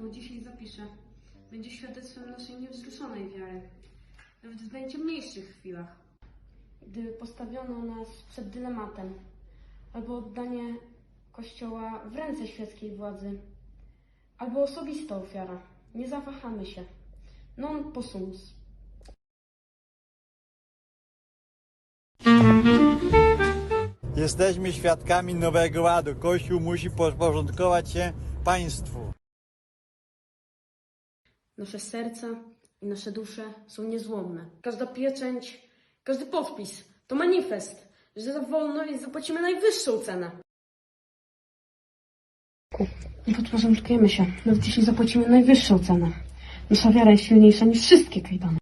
słowo dzisiaj zapiszę, będzie świadectwem naszej niewzruszonej wiary, nawet w najciemniejszych chwilach. Gdy postawiono nas przed dylematem, albo oddanie Kościoła w ręce świeckiej władzy, albo osobista ofiara, nie zawahamy się. Non possumus. Jesteśmy świadkami nowego ładu. Kościół musi podporządkować się państwu. Nasze serca i nasze dusze są niezłomne. Każda pieczęć, każdy podpis to manifest, że za wolność zapłacimy najwyższą cenę. Nie podporządkujemy się, nawet jeśli zapłacimy najwyższą cenę. Nasza wiara jest silniejsza niż wszystkie kajdany.